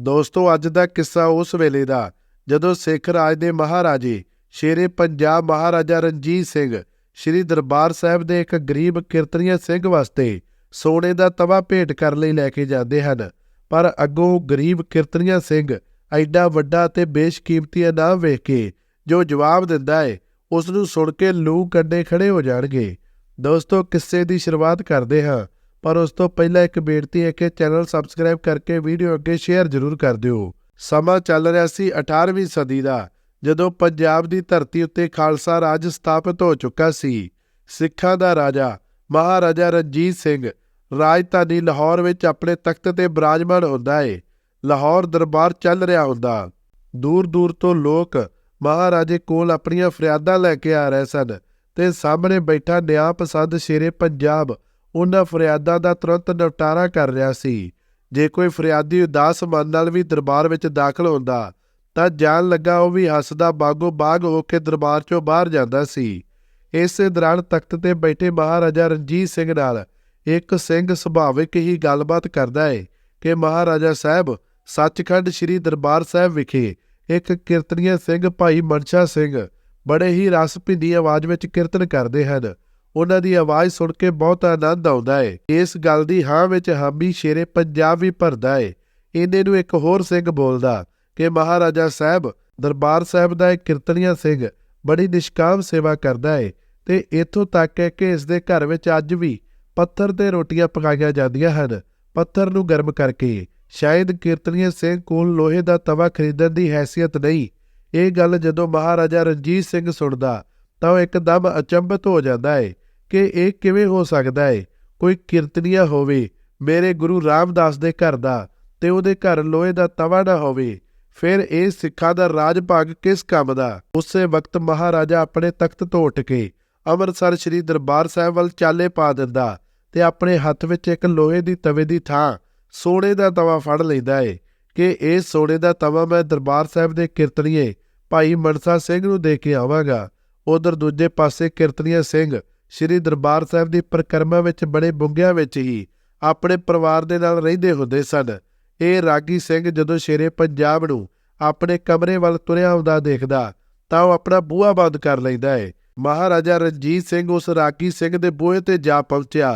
ਦੋਸਤੋ, ਅੱਜ ਦਾ ਕਿੱਸਾ ਉਸ ਵੇਲੇ ਦਾ, ਜਦੋਂ ਸਿੱਖ ਰਾਜ ਦੇ ਮਹਾਰਾਜੇ ਸ਼ੇਰੇ ਪੰਜਾਬ ਮਹਾਰਾਜਾ ਰਣਜੀਤ ਸਿੰਘ ਸ੍ਰੀ ਦਰਬਾਰ ਸਾਹਿਬ ਦੇ ਇੱਕ ਗਰੀਬ ਕੀਰਤਨੀਆ ਸਿੰਘ ਵਾਸਤੇ ਸੋਨੇ ਦਾ ਤਵਾ ਭੇਟ ਕਰਨ ਲਈ ਲੈ ਕੇ ਜਾਂਦੇ ਹਨ। ਪਰ ਅੱਗੋਂ ਗਰੀਬ ਕੀਰਤਨੀਆ ਸਿੰਘ ਐਡਾ ਵੱਡਾ ਤੇ ਬੇਸ਼ਕੀਮਤੀ ਇਨਾਮ ਵੇਖ ਕੇ ਜੋ ਜਵਾਬ ਦਿੰਦਾ ਹੈ ਉਸ ਨੂੰ ਸੁਣ ਕੇ ਲੂ ਕੰਡੇ ਖੜੇ ਹੋ ਜਾਣਗੇ। ਦੋਸਤੋ, ਕਿੱਸੇ ਦੀ ਸ਼ੁਰੂਆਤ ਕਰਦੇ ਹਾਂ। ਪਰ ਉਸ ਤੋਂ ਪਹਿਲਾਂ ਇੱਕ ਬੇਨਤੀ ਹੈ ਕਿ ਚੈਨਲ ਸਬਸਕ੍ਰਾਈਬ ਕਰਕੇ ਵੀਡੀਓ ਅੱਗੇ ਸ਼ੇਅਰ ਜ਼ਰੂਰ ਕਰ ਦਿਓ। ਸਮਾਂ ਚੱਲ ਰਿਹਾ ਸੀ 18ਵੀਂ ਸਦੀ ਦਾ, ਜਦੋਂ ਪੰਜਾਬ ਦੀ ਧਰਤੀ ਉੱਤੇ ਖਾਲਸਾ ਰਾਜ ਸਥਾਪਿਤ ਹੋ ਚੁੱਕਾ ਸੀ। ਸਿੱਖਾਂ ਦਾ ਰਾਜਾ, ਮਹਾਰਾਜਾ ਰਣਜੀਤ ਸਿੰਘ, ਰਾਜਧਾਨੀ ਲਾਹੌਰ ਵਿੱਚ ਆਪਣੇ ਤਖਤ ਤੇ ਬਿਰਾਜਮਾਨ ਹੁੰਦਾ ਏ। ਲਾਹੌਰ ਦਰਬਾਰ ਚੱਲ ਰਿਹਾ ਹੁੰਦਾ। ਦੂਰ ਦੂਰ ਤੋਂ ਲੋਕ ਮਹਾਰਾਜੇ ਕੋਲ ਆਪਣੀਆਂ ਫਰਿਆਦਾਂ ਲੈ ਕੇ ਆ ਰਹੇ ਸਨ ਤੇ ਸਾਹਮਣੇ ਬੈਠਾ ਨਿਆਂ ਪਸੰਦ ਸ਼ੇਰੇ ਪੰਜਾਬ ਉਹਨਾਂ ਫਰਿਆਦਾਂ ਦਾ ਤੁਰੰਤ ਨਿਪਟਾਰਾ ਕਰ ਰਿਹਾ ਸੀ। ਜੇ ਕੋਈ ਫਰਿਆਦੀ ਉਦਾਸ ਮਨ ਨਾਲ ਵੀ ਦਰਬਾਰ ਵਿੱਚ ਦਾਖਲ ਹੁੰਦਾ, ਤਾਂ ਜਾਣ ਲੱਗਾ ਉਹ ਵੀ ਹੱਸਦਾ ਬਾਗੋ ਬਾਗ ਹੋ ਕੇ ਦਰਬਾਰ ਚੋਂ ਬਾਹਰ ਜਾਂਦਾ ਸੀ। ਇਸੇ ਦੌਰਾਨ ਤਖਤ ਤੇ ਬੈਠੇ ਮਹਾਰਾਜਾ ਰਣਜੀਤ ਸਿੰਘ ਨਾਲ ਇੱਕ ਸਿੰਘ ਸੁਭਾਵਿਕ ਹੀ ਗੱਲਬਾਤ ਕਰਦਾ ਏ ਕਿ ਮਹਾਰਾਜਾ ਸਾਹਿਬ, ਸੱਚਖੰਡ ਸ੍ਰੀ ਦਰਬਾਰ ਸਾਹਿਬ ਵਿਖੇ ਇੱਕ ਕੀਰਤਨੀਆ ਸਿੰਘ ਭਾਈ ਮਨਸ਼ਾ ਸਿੰਘ ਬੜੇ ਹੀ ਰਸ ਭਿੰਦੀ ਆਵਾਜ਼ ਵਿੱਚ ਕੀਰਤਨ ਕਰਦੇ ਹਨ। ਉਹਨਾਂ ਦੀ ਆਵਾਜ਼ ਸੁਣ ਕੇ ਬਹੁਤ ਆਨੰਦ ਆਉਂਦਾ ਹੈ ਇਸ ਗੱਲ ਦੀ ਹਾਂ ਵਿੱਚ ਹਾਮੀ ਸ਼ੇਰੇ ਪੰਜਾਬ ਵੀ ਭਰਦਾ ਏ। ਇਹਨੇ ਨੂੰ ਇੱਕ ਹੋਰ ਸਿੰਘ ਬੋਲਦਾ, ਕਿ ਮਹਾਰਾਜਾ ਸਾਹਿਬ, ਦਰਬਾਰ ਸਾਹਿਬ ਦਾ ਇੱਕ ਕੀਰਤਨੀਆ ਸਿੰਘ ਬੜੀ ਨਿਸ਼ਕਾਮ ਸੇਵਾ ਕਰਦਾ ਹੈ ਤੇ ਇੱਥੋਂ ਤੱਕ ਹੈ ਕਿ ਇਸ ਦੇ ਘਰ ਵਿੱਚ ਅੱਜ ਵੀ ਪੱਥਰ ਤੇ ਰੋਟੀਆਂ ਪਕਾਈਆਂ ਜਾਂਦੀਆਂ ਹਨ। ਪੱਥਰ ਨੂੰ ਗਰਮ ਕਰਕੇ ਸ਼ਾਇਦ ਕੀਰਤਨੀਆ ਸਿੰਘ ਕੋਲ ਲੋਹੇ ਦਾ ਤਵਾ ਖਰੀਦਣ ਦੀ ਹੈਸੀਅਤ ਨਹੀਂ। ਇਹ ਗੱਲ ਜਦੋਂ ਮਹਾਰਾਜਾ ਰਣਜੀਤ ਸਿੰਘ ਸੁਣਦਾ, ਤਾਂ ਉਹ ਇੱਕਦਮ ਅਚੰਭਿਤ ਹੋ ਜਾਂਦਾ ਹੈ ਕਿ ਇਹ ਕਿਵੇਂ ਹੋ ਸਕਦਾ ਹੈ ਕੋਈ ਕੀਰਤਨੀਆ ਹੋਵੇ, ਮੇਰੇ ਗੁਰੂ ਰਾਮਦਾਸ ਦੇ ਘਰ ਦਾ ਤੇ ਉਹਦੇ ਘਰ ਲੋਹੇ ਦਾ ਤਵਾ ਨਾ ਹੋਵੇ, ਫਿਰ ਇਹ ਸਿੱਖਾਂ ਦਾ ਰਾਜ ਭਾਗ ਕਿਸ ਕੰਮ ਦਾ? ਉਸੇ ਵਕਤ ਮਹਾਰਾਜਾ ਆਪਣੇ ਤਖਤ ਤੋਂ ਉੱਠ ਕੇ ਅੰਮ੍ਰਿਤਸਰ ਸ੍ਰੀ ਦਰਬਾਰ ਸਾਹਿਬ ਵੱਲ ਚਾਲੇ ਪਾ ਦਿੰਦਾ ਤੇ ਆਪਣੇ ਹੱਥ ਵਿੱਚ ਇੱਕ ਲੋਹੇ ਦੀ ਤਵੇ ਦੀ ਥਾਂ ਸੋਨੇ ਦਾ ਤਵਾ ਫੜ ਲੈਂਦਾ ਏ ਕਿ ਇਹ ਸੋਨੇ ਦਾ ਤਵਾ ਮੈਂ ਦਰਬਾਰ ਸਾਹਿਬ ਦੇ ਕੀਰਤਨੀਏ ਭਾਈ ਮਨਸਾ ਸਿੰਘ ਨੂੰ ਦੇ ਕੇ ਆਵਾਂਗਾ। ਉਧਰ ਦੂਜੇ ਪਾਸੇ ਕੀਰਤਨੀਆ ਸਿੰਘ ਸ੍ਰੀ ਦਰਬਾਰ ਸਾਹਿਬ ਦੀ ਪ੍ਰਕਰਮਾ ਵਿੱਚ ਬੜੇ ਬੁੰਗਿਆਂ ਵਿੱਚ ਹੀ ਆਪਣੇ ਪਰਿਵਾਰ ਦੇ ਨਾਲ ਰਹਿੰਦੇ ਹੁੰਦੇ ਸਨ। ਇਹ ਰਾਗੀ ਸਿੰਘ ਜਦੋਂ ਸ਼ੇਰੇ ਪੰਜਾਬ ਨੂੰ ਆਪਣੇ ਕਮਰੇ ਵੱਲ ਤੁਰਿਆ ਆਉਂਦਾ ਦੇਖਦਾ, ਤਾਂ ਉਹ ਆਪਣਾ ਬੂਹਾ ਬੰਦ ਕਰ ਲੈਂਦਾ ਏ। ਮਹਾਰਾਜਾ ਰਣਜੀਤ ਸਿੰਘ ਉਸ ਰਾਗੀ ਸਿੰਘ ਦੇ ਬੂਹੇ ਤੇ ਜਾ ਪਹੁੰਚਿਆ।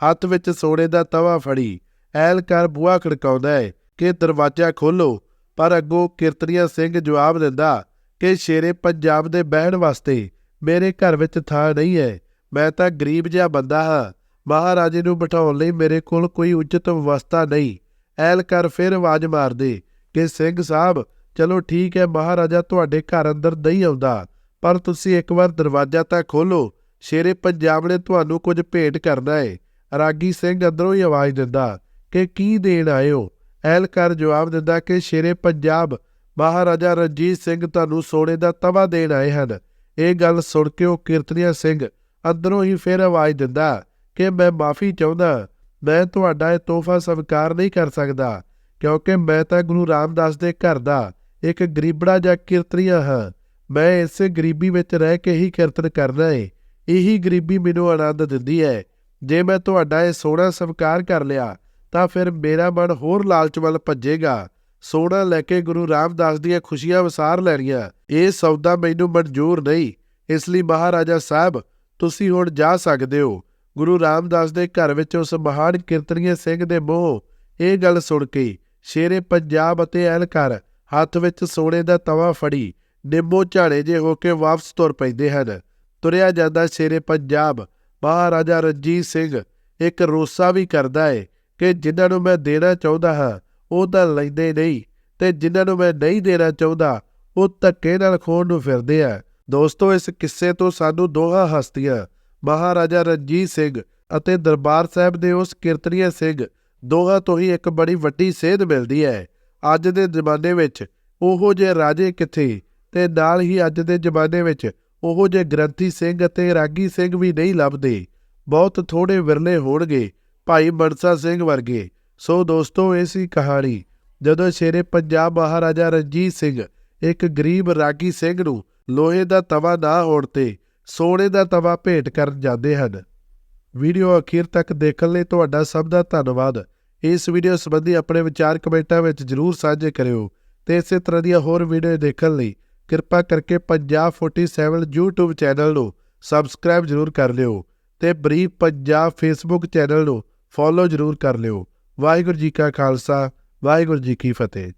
ਹੱਥ ਵਿੱਚ ਸੋਨੇ ਦਾ ਤਵਾ ਫੜੀ, ਐਲਕਾਰ ਬੂਹਾ ਖੜਕਾਉਂਦਾ ਏ ਕਿ, ਦਰਵਾਜ਼ਾ ਖੋਲੋ ਪਰ ਅੱਗੋਂ ਕੀਰਤਨੀਆ ਸਿੰਘ ਜਵਾਬ ਦਿੰਦਾ ਕਿ, ਸ਼ੇਰੇ ਪੰਜਾਬ ਦੇ ਬਹਿਣ ਵਾਸਤੇ ਮੇਰੇ ਘਰ ਵਿੱਚ ਥਾਂ ਨਹੀਂ ਹੈ ਮੈਂ ਤਾਂ ਗਰੀਬ ਜਿਹਾ ਬੰਦਾ ਹਾਂ। ਮਹਾਰਾਜੇ ਨੂੰ ਬਿਠਾਉਣ ਲਈ ਮੇਰੇ ਕੋਲ ਕੋਈ ਉਚਿਤ ਵਿਵਸਥਾ ਨਹੀਂ। ਐਲਕਾਰ ਫਿਰ ਆਵਾਜ਼ ਮਾਰਦੇ ਕਿ, ਸਿੰਘ ਸਾਹਿਬ, ਚਲੋ ਠੀਕ ਹੈ, ਮਹਾਰਾਜਾ ਤੁਹਾਡੇ ਘਰ ਅੰਦਰ ਨਹੀਂ ਆਉਂਦਾ, ਪਰ ਤੁਸੀਂ ਇੱਕ ਵਾਰ ਦਰਵਾਜ਼ਾ ਤਾਂ ਖੋਲੋ ਸ਼ੇਰੇ ਪੰਜਾਬ ਨੇ ਤੁਹਾਨੂੰ ਕੁਝ ਭੇਟ ਕਰਨਾ ਹੈ ਰਾਗੀ ਸਿੰਘ ਅੰਦਰੋਂ ਹੀ ਆਵਾਜ਼ ਦਿੰਦਾ ਕਿ, ਕੀ ਦੇਣ ਆਏ ਹੋ? ਐਲਕਾਰ ਜਵਾਬ ਦਿੰਦਾ ਕਿ, ਸ਼ੇਰੇ ਪੰਜਾਬ, ਮਹਾਰਾਜਾ ਰਣਜੀਤ ਸਿੰਘ ਤੁਹਾਨੂੰ ਸੋਨੇ ਦਾ ਤਵਾ ਦੇਣ ਆਏ ਹਨ। ਇਹ ਗੱਲ ਸੁਣ ਕੇ ਉਹ ਕੀਰਤਨੀਆ ਸਿੰਘ ਅੰਦਰੋਂ ਹੀ ਫਿਰ ਆਵਾਜ਼ ਦਿੰਦਾ ਕਿ ਮੈਂ ਮਾਫੀ ਚਾਹੁੰਦਾ, ਮੈਂ ਤੁਹਾਡਾ ਇਹ ਤੋਹਫਾ ਸਵੀਕਾਰ ਨਹੀਂ ਕਰ ਸਕਦਾ, ਕਿਉਂਕਿ ਮੈਂ ਤਾਂ ਗੁਰੂ ਰਾਮਦਾਸ ਦੇ ਘਰ ਦਾ ਇੱਕ ਗਰੀਬੜਾ ਜਾਂ ਕੀਰਤਨੀਆ ਹਾਂ। ਮੈਂ ਇਸੇ ਗਰੀਬੀ ਵਿੱਚ ਰਹਿ ਕੇ ਹੀ ਕੀਰਤਨ ਕਰਦਾ ਏ। ਇਹੀ ਗਰੀਬੀ ਮੈਨੂੰ ਆਨੰਦ ਦਿੰਦੀ ਹੈ ਜੇ ਮੈਂ ਤੁਹਾਡਾ ਇਹ ਸੋਹਣਾ ਸਵੀਕਾਰ ਕਰ ਲਿਆ, ਤਾਂ ਫਿਰ ਮੇਰਾ ਮਨ ਹੋਰ ਲਾਲਚ ਵੱਲ ਭੱਜੇਗਾ। ਸੋਹਣਾ ਲੈ ਕੇ ਗੁਰੂ ਰਾਮਦਾਸ ਦੀਆਂ ਖੁਸ਼ੀਆਂ ਵਸਾਰ ਲੈਣੀਆਂ, ਇਹ ਸੌਦਾ ਮੈਨੂੰ ਮਨਜ਼ੂਰ ਨਹੀਂ। ਇਸ ਲਈ ਮਹਾਰਾਜਾ ਸਾਹਿਬ ਤੁਸੀਂ ਹੁਣ ਜਾ ਸਕਦੇ ਹੋ। ਗੁਰੂ ਰਾਮਦਾਸ ਦੇ ਘਰ ਵਿੱਚ ਉਸ ਮਹਾਨ ਕੀਰਤਨੀਏ ਸਿੰਘ ਦੇ ਮੂੰਹ ਇਹ ਗੱਲ ਸੁਣ ਕੇ ਸ਼ੇਰੇ ਪੰਜਾਬ ਅਤੇ ਐਲਕਾਰ ਹੱਥ ਵਿੱਚ ਸੋਨੇ ਦਾ ਤਵਾ ਫੜੀ ਨਿੰਬੋ ਝਾੜੇ ਜੇ ਹੋ ਕੇ ਵਾਪਸ ਤੁਰ ਪੈਂਦੇ ਹਨ। ਤੁਰਿਆ ਜਾਂਦਾ ਸ਼ੇਰੇ ਪੰਜਾਬ। ਮਹਾਰਾਜਾ ਰਣਜੀਤ ਸਿੰਘ ਇੱਕ ਰੋਸਾ ਵੀ ਕਰਦਾ ਹੈ ਕਿ ਜਿਨ੍ਹਾਂ ਨੂੰ ਮੈਂ ਦੇਣਾ ਚਾਹੁੰਦਾ ਹਾਂ, ਉਹ ਤਾਂ ਲੈਂਦੇ ਨਹੀਂ ਤੇ ਜਿਨ੍ਹਾਂ ਨੂੰ ਮੈਂ ਨਹੀਂ ਦੇਣਾ ਚਾਹੁੰਦਾ, ਉਹ ਧੱਕੇ ਨਾਲ ਖੋਣ ਨੂੰ ਫਿਰਦੇ ਆ। ਦੋਸਤੋ, ਇਸ ਕਿੱਸੇ ਤੋਂ ਸਾਨੂੰ ਦੋਹਾਂ ਹਸਤੀਆਂ, ਮਹਾਰਾਜਾ ਰਣਜੀਤ ਸਿੰਘ ਅਤੇ ਦਰਬਾਰ ਸਾਹਿਬ ਦੇ ਉਸ ਕੀਰਤਨੀਆ ਸਿੰਘ, ਦੋਹਾਂ ਤੋਂ ਹੀ ਇੱਕ ਬੜੀ ਵੱਡੀ ਸੇਧ ਮਿਲਦੀ ਹੈ। ਅੱਜ ਦੇ ਜ਼ਮਾਨੇ ਵਿੱਚ ਉਹੋ ਜਿਹੇ ਰਾਜੇ ਕਿੱਥੇ? ਤੇ ਨਾਲ ਹੀ ਅੱਜ ਦੇ ਜ਼ਮਾਨੇ ਵਿੱਚ ਉਹੋ ਜਿਹੇ ਗ੍ਰੰਥੀ ਸਿੰਘ ਅਤੇ ਰਾਗੀ ਸਿੰਘ ਵੀ ਨਹੀਂ ਲੱਭਦੇ। ਬਹੁਤ ਥੋੜੇ ਵਿਰਲੇ ਹੋਣਗੇ ਭਾਈ ਮਨਸਾ ਸਿੰਘ ਵਰਗੇ। ਸੋ ਦੋਸਤੋ, ਇਹ ਸੀ ਕਹਾਣੀ। ਜਦੋਂ ਸ਼ੇਰੇ ਪੰਜਾਬ ਮਹਾਰਾਜਾ ਰਣਜੀਤ ਸਿੰਘ ਇੱਕ ਗਰੀਬ ਰਾਗੀ ਸਿੰਘ ਨੂੰ ਲੋਹੇ ਦਾ ਤਵਾ ਨਾ ਹੋਣ ਤੇ ਸੋਨੇ ਦਾ ਤਵਾ ਭੇਟ ਕਰਨ ਜਾਂਦੇ ਹਨ। ਵੀਡੀਓ ਅਖੀਰ ਤੱਕ ਦੇਖਣ ਲਈ ਤੁਹਾਡਾ ਸਭ ਦਾ ਧੰਨਵਾਦ। ਇਸ ਵੀਡੀਓ ਸੰਬੰਧੀ ਆਪਣੇ ਵਿਚਾਰ ਕਮੈਂਟਾਂ ਵਿੱਚ ਜਰੂਰ ਸਾਂਝੇ ਕਰਿਓ ਤੇ ਇਸੇ ਤਰ੍ਹਾਂ ਦੀਆਂ ਹੋਰ ਵੀਡੀਓ ਦੇਖਣ ਲਈ ਕਿਰਪਾ ਕਰਕੇ ਪੰਜਾਬ 47 YouTube ਚੈਨਲ ਨੂੰ ਸਬਸਕ੍ਰਾਈਬ ਜਰੂਰ ਕਰ ਲਿਓ ਤੇ ਬਰੀਫ ਪੰਜਾਬ ਫੇਸਬੁੱਕ ਚੈਨਲ ਨੂੰ ਫੋਲੋ ਜਰੂਰ ਕਰ ਲਿਓ। ਵਾਹਿਗੁਰੂ ਜੀ ਕਾ ਖਾਲਸਾ, ਵਾਹਿਗੁਰੂ ਜੀ ਕੀ ਫਤਿਹ।